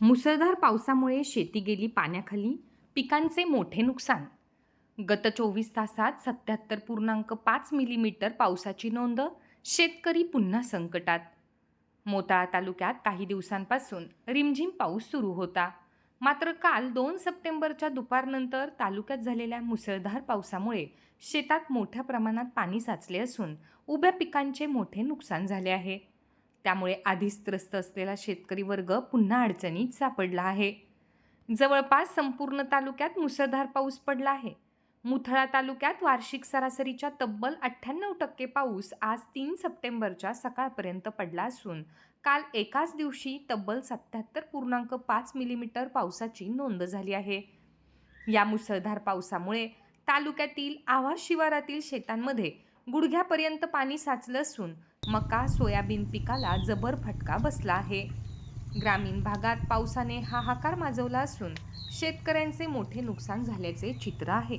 मुसळधार पावसामुळे शेती गेली पाण्याखाली पिकांचे मोठे नुकसान. गत चोवीस तासात सत्याहत्तर पूर्णांक पाच मिलीमीटर पावसाची नोंद शेतकरी पुन्हा संकटात. मोताळा तालुक्यात काही दिवसांपासून रिमझिम पाऊस सुरू होता. मात्र काल दोन सप्टेंबरच्या दुपारनंतर तालुक्यात झालेल्या मुसळधार पावसामुळे शेतात मोठ्या प्रमाणात पाणी साचले असून उभ्या पिकांचे मोठे नुकसान झाले आहे. त्यामुळे आधीच त्रस्त असलेला शेतकरी वर्ग पुन्हा अडचणीत सापडला आहे. जवळपास संपूर्ण तालुक्यात मुसळधार पाऊस पडला आहे. मुथळा तालुक्यात वार्षिक सरासरीच्या तब्बल अठ्ठ्याण्णव टक्के पाऊस आज तीन सप्टेंबरच्या सकाळपर्यंत पडला असून काल एकाच दिवशी तब्बल सत्याहत्तर पूर्णांक पाच मिलीमीटर पावसाची नोंद झाली आहे. या मुसळधार पावसामुळे तालुक्यातील आव्हार शिवारातील शेतांमध्ये गुडघ्यापर्यंत पाणी साचलं असून मका सोयाबीन पिकाला जबर फटका बसला आहे. ग्रामीण भागात पावसाने हाहाकार माजवला असून शेतकऱ्यांचे मोठे नुकसान झाल्याचे चित्र आहे.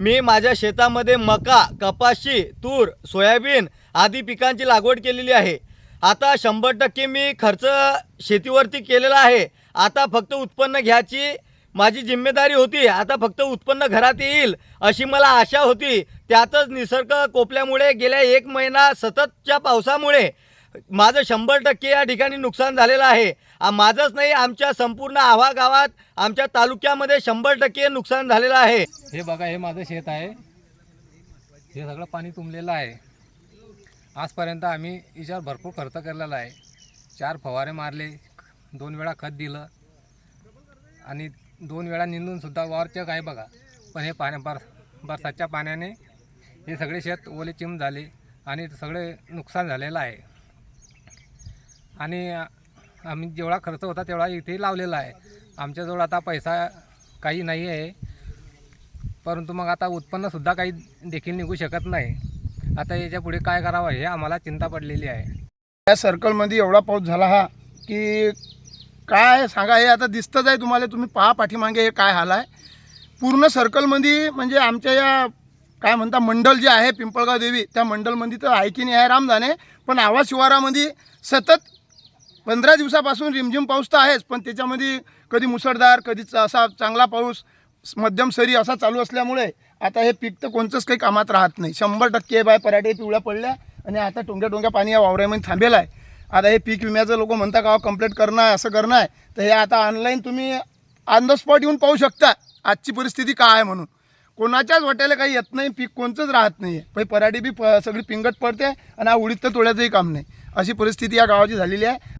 मी माझ्या शेतामध्ये मका कपाशी तूर सोयाबीन आदी पिकांची लागवड केलेली आहे. आता शंभर टक्के मी खर्च शेतीवरती केलेला आहे. आता फक्त उत्पन्न घ्यायची माझी जिम्मेदारी होती. आता फक्त उत्पन्न घरात येईल अशी मला आशा होती. त्यातच निसर्ग कोपल्यामुळे गेल्या एक महिना सततच्या पावसामुळे माझं शंभर टक्के या ठिकाणी नुकसान झालेलं आहे. माझंच नाही आमच्या संपूर्ण आव्हा गावात आमच्या तालुक्यामध्ये शंभर टक्के नुकसान झालेलं आहे. हे बघा हे माझं शेत आहे. हे सगळं पाणी तुंबलेलं आहे. आजपर्यंत आम्ही याच्यावर भरपूर खर्च केलेला आहे. चार फवारे मारले दोन वेळा खत दिलं आणि दोन वेळा निंदूनसुद्धा वॉरचक आहे बघा पण हे पाण्या बर बरसातच्या पाण्याने हे सगळे शेत ओले चिम झाले आणि सगळे नुकसान झालेलं आहे. आणि आम्ही जेवढा खर्च होता तेवढा इथे लावलेला आहे. आमच्याजवळ आता पैसा काही नाही आहे. परंतु मग आता उत्पन्नसुद्धा काही देखील निघू शकत नाही. आता याच्यापुढे काय करावं हे आम्हाला चिंता पडलेली आहे. या सर्कलमध्ये एवढा पाऊस झाला हा की काय सांगा हे आता दिसतंच आहे तुम्हाला. तुम्ही पहा पाठीमागे हे काय हाल आहे. पूर्ण सर्कलमध्ये म्हणजे आमच्या या काय म्हणता मंडल जे आहे पिंपळगाव देवी त्या मंडलमध्ये तर आहे की नाही आहे राम पण आवाज शिवारामध्ये सतत पंधरा दिवसापासून रिमझिम पाऊस तर आहेच पण त्याच्यामध्ये कधी मुसळधार कधी च- असा चांगला पाऊस मध्यम सरी असा चालू असल्यामुळे आता हे पीक तर कोणतंच काही कामात राहत नाही. शंभर टक्के बाय पराठे पिवळ्या पडल्या आणि आता टोंग्या टोंग्या पाणी या वावरामध्ये थांबेलं आहे. आता हे पीक विम्याचं लोक म्हणता का कंप्लीट करणं आहे असं करणं आहे. तर हे आता ऑनलाईन तुम्ही ऑन द स्पॉट येऊन पाहू शकता आजची परिस्थिती काय आहे म्हणून. कोणाच्याच वाट्याला काही येत नाही पीक कोणतंच राहत नाही आहे पराठी बी प सगळी पिंगट पडते आणि हा उडीत तर तोड्याचंही काम नाही. अशी परिस्थिती या गावाची झालेली आहे.